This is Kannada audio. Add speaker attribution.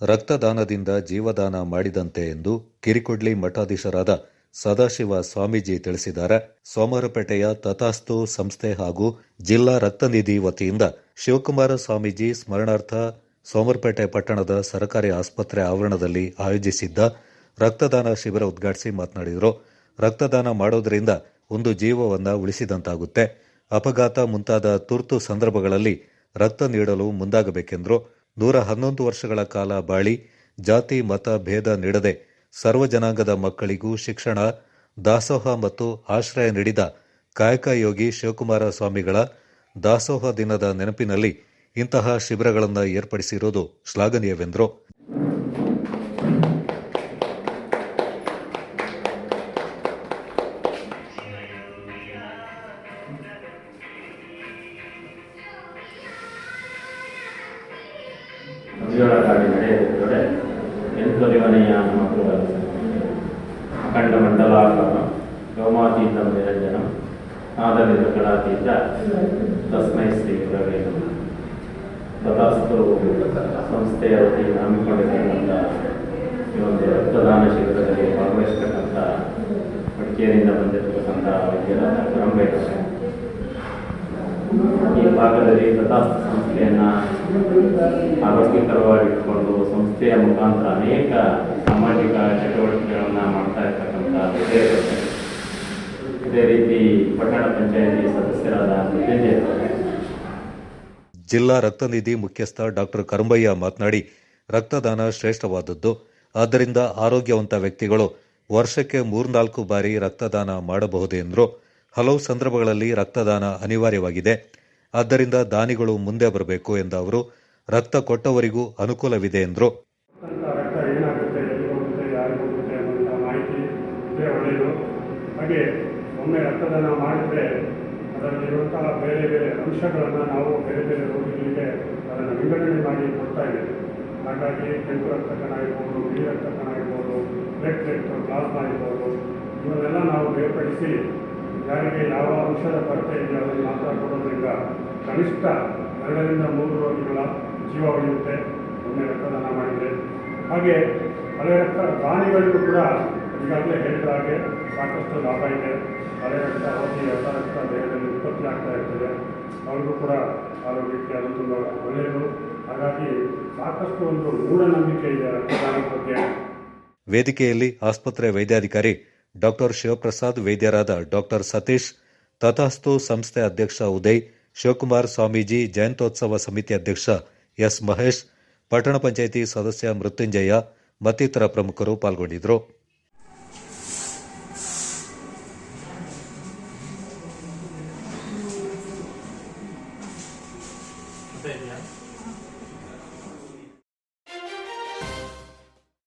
Speaker 1: ರಕ್ತದಾನದಿಂದ ಜೀವದಾನ ಮಾಡಿದಂತೆ ಎಂದು ಕಿರಿಕೊಡ್ಲಿ ಮಠಾಧೀಶರಾದ ಸದಾಶಿವ ಸ್ವಾಮೀಜಿ ತಿಳಿಸಿದ್ದಾರೆ. ಸೋಮವಾರಪೇಟೆಯ ತಥಾಸ್ತು ಸಂಸ್ಥೆ ಹಾಗೂ ಜಿಲ್ಲಾ ರಕ್ತನಿಧಿ ವತಿಯಿಂದ ಶಿವಕುಮಾರ ಸ್ವಾಮೀಜಿ ಸ್ಮರಣಾರ್ಥ ಸೋಮರಪೇಟೆ ಪಟ್ಟಣದ ಸರ್ಕಾರಿ ಆಸ್ಪತ್ರೆ ಆವರಣದಲ್ಲಿ ಆಯೋಜಿಸಿದ್ದ ರಕ್ತದಾನ ಶಿಬಿರ ಉದ್ಘಾಟಿಸಿ ಮಾತನಾಡಿದರು. ರಕ್ತದಾನ ಮಾಡೋದರಿಂದ ಒಂದು ಜೀವವನ್ನು ಉಳಿಸಿದಂತಾಗುತ್ತೆ. ಅಪಘಾತ ಮುಂತಾದ ತುರ್ತು ಸಂದರ್ಭಗಳಲ್ಲಿ ರಕ್ತ ನೀಡಲು ಮುಂದಾಗಬೇಕೆಂದರು. ನೂರ ಹನ್ನೊಂದು ವರ್ಷಗಳ ಕಾಲ ಬಾಳಿ ಜಾತಿ, ಮತ ಭೇದ ನೀಡದೆ ಸರ್ವ ಜನಾಂಗದ ಮಕ್ಕಳಿಗೂ ಶಿಕ್ಷಣ, ದಾಸೋಹ ಮತ್ತು ಆಶ್ರಯ ನೀಡಿದ ಕಾಯಕ ಯೋಗಿ ಶಿವಕುಮಾರ ಸ್ವಾಮಿಗಳ ದಾಸೋಹ ದಿನದ ನೆನಪಿನಲ್ಲಿ ಇಂತಹ ಶಿಬಿರಗಳನ್ನು ಏರ್ಪಡಿಸಿರುವುದು ಶ್ಲಾಘನೀಯವೆಂದರು.
Speaker 2: ಮಂಜುಳಾಗಿ ನಡೆಯುತ್ತಿದ್ದರೆ ಮಕ್ಕಳ ಅಖಂಡ ಮಂಡಲಾಕಾರ ವ್ಯೋಮಾತೀತ ನಿರಂಜನ ಆದರಿಂದ ಕಡಾತೀತ ತಸ್ಮೈ ಶ್ರೀ ಗುರವೇ. ತಥಾಸ್ತು ಸಂಸ್ಥೆಯ ವತಿಯಿಂದ ಹಮ್ಮಿಕೊಂಡಿರ್ತಕ್ಕಂಥ ಈ ಒಂದು ರಕ್ತದಾನ ಶಿಬಿರದಲ್ಲಿ ಭಾಗವಹಿಸ್ತಕ್ಕಂಥ ಮಡಿಕೇರಿಯಿಂದ ಬಂದಿರತಕ್ಕಂಥ ವೈದ್ಯರ ಕರಂಬೇಕರ್ ಈ ಭಾಗದಲ್ಲಿ ತಥಾಸ್ತು ಸಂಸ್ಥೆಯನ್ನು ಆರೋಗ್ಯಕರವಾಗಿಟ್ಕೊಂಡು ಸಂಸ್ಥೆಯ ಮುಖಾಂತರ ಅನೇಕ ಸಾಮಾಜಿಕ ಚಟುವಟಿಕೆಗಳನ್ನು ಮಾಡ್ತಾ ಇರ್ತಕ್ಕಂಥ. ಇದೇ ರೀತಿ ಪಟ್ಟಣ ಪಂಚಾಯತಿ ಸದಸ್ಯರಾದ ಮೃತ್ಯುಂಜಯ
Speaker 1: ಜಿಲ್ಲಾ ರಕ್ತನಿಧಿ ಮುಖ್ಯಸ್ಥ ಡಾಕ್ಟರ್ ಕರಂಬಯ್ಯ ಮಾತನಾಡಿ, ರಕ್ತದಾನ ಶ್ರೇಷ್ಠವಾದದ್ದು. ಆದ್ದರಿಂದ ಆರೋಗ್ಯವಂತ ವ್ಯಕ್ತಿಗಳು ವರ್ಷಕ್ಕೆ ಮೂರ್ನಾಲ್ಕು ಬಾರಿ ರಕ್ತದಾನ ಮಾಡಬಹುದು ಎಂದರು ಹಲವು ಸಂದರ್ಭಗಳಲ್ಲಿ ರಕ್ತದಾನ ಅನಿವಾರ್ಯವಾಗಿದೆ. ಆದ್ದರಿಂದ ದಾನಿಗಳು ಮುಂದೆ ಬರಬೇಕು ಎಂದ ಅವರು, ರಕ್ತ ಕೊಟ್ಟವರಿಗೂ ಅನುಕೂಲವಿದೆ ಎಂದರು.
Speaker 3: ಹಾಗೆ ಒಮ್ಮೆ ರಕ್ತದಾನ ಮಾಡಿದರೆ ಅದರಲ್ಲಿರುವಂತಹ ಬೇರೆ ಬೇರೆ ಅಂಶಗಳನ್ನು ನಾವು ಬೇರೆ ಬೇರೆ ರೋಗಿಗಳಿಗೆ ಅದನ್ನು ವಿಂಗಡಣೆ ಮಾಡಿ ಕೊಡ್ತಾ ಇದ್ದೇವೆ. ಹಾಗಾಗಿ ಕೆಂಪು ರಕ್ತ ಕಣ ಇರ್ಬೋದು, ಬಿಳಿ ರಕ್ತ ಕಣ ಇರ್ಬೋದು ಬ್ಲಡ್ ಪ್ಲೇಟ್, ಪ್ಲಾಸ್ಮಾ ಇರ್ಬೋದು ಇವನ್ನೆಲ್ಲ ನಾವು ಬೇರ್ಪಡಿಸಿ ಯಾರಿಗೆ ಯಾವ ಅಂಶದ ಕೊರತೆ ಇದೆ ಅದನ್ನು ಮಾತ್ರ ಕೊಡೋದ್ರಿಂದ ಕನಿಷ್ಠ ಎರಡರಿಂದ ಮೂರು ರೋಗಿಗಳ ಜೀವ ಉಳಿಯುತ್ತೆ. ಒಮ್ಮೆ ರಕ್ತದಾನ ಮಾಡಿದರೆ. ಹಾಗೆ ಹಳೆ ರಕ್ತ ದಾನಿಗಳಿಗೂ ಕೂಡ ಈಗಾಗಲೇ ಹೇಳಿದ ಹಾಗೆ ಸಾಕಷ್ಟು ಲಾಭ ಇದೆ. ಹಳೆ ರಕ್ತ ಹೋಗಿ ಹೊಸ ರಕ್ತ ದೇಹದಲ್ಲಿ ಉತ್ಪತ್ತಿ ಆಗ್ತಾ ಇರ್ತದೆ. ಅವ್ರಿಗೂ ಕೂಡ ಆರೋಗ್ಯಕ್ಕೆ ಅದು ತುಂಬ ಒಳ್ಳೆಯದು. ಹಾಗಾಗಿ ಸಾಕಷ್ಟು ಒಂದು ಮೂಢನಂಬಿಕೆ ಇದೆ ರಕ್ತದಾನದ ಬಗ್ಗೆ.
Speaker 1: ವೇದಿಕೆಯಲ್ಲಿ ಆಸ್ಪತ್ರೆ ವೈದ್ಯಾಧಿಕಾರಿ ಡಾಕ್ಟರ್ ಶಿವಪ್ರಸಾದ್ ವೈದ್ಯರಾದ ಡಾಕ್ಟರ್ ಸತೀಶ್ ತಥಾಸ್ತು ಸಂಸ್ಥೆ ಅಧ್ಯಕ್ಷ ಉದಯ್ ಶಿವಕುಮಾರ್ ಸ್ವಾಮೀಜಿ ಜಯಂತ್ಯೋತ್ಸವ ಸಮಿತಿ ಅಧ್ಯಕ್ಷ ಎಸ್ ಮಹೇಶ್ ಪಟ್ಟಣ ಪಂಚಾಯಿತಿ ಸದಸ್ಯ ಮೃತ್ಯುಂಜಯ ಮತ್ತಿತರ ಪ್ರಮುಖರು ಪಾಲ್ಗೊಂಡಿದ್ದರು
Speaker 2: ಗೊತ್ತಾಯ್ತಾ?